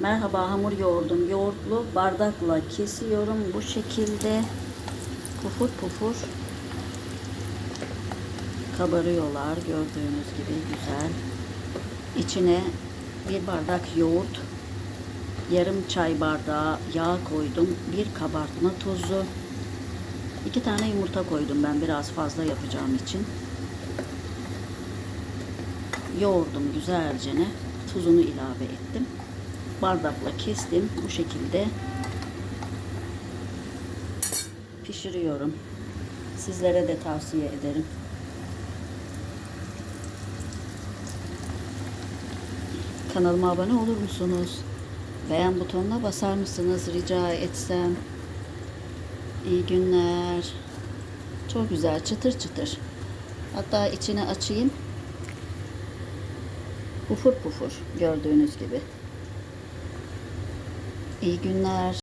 Merhaba hamur yoğurdum. Yoğurtlu bardakla kesiyorum bu şekilde. Pufur pufur kabarıyorlar gördüğünüz gibi güzel. İçine bir bardak yoğurt, yarım çay bardağı yağ koydum, bir kabartma tozu, iki tane yumurta koydum ben biraz fazla yapacağım için. Yoğurdum güzelce, tuzunu ilave ettim. Bardakla kestim bu şekilde pişiriyorum. Sizlere de tavsiye ederim. Kanalıma abone olur musunuz? Beğen butonuna basar mısınız rica etsem? İyi günler. Çok güzel çıtır çıtır. Hatta içini açayım. Pufur pufur gördüğünüz gibi. İyi günler.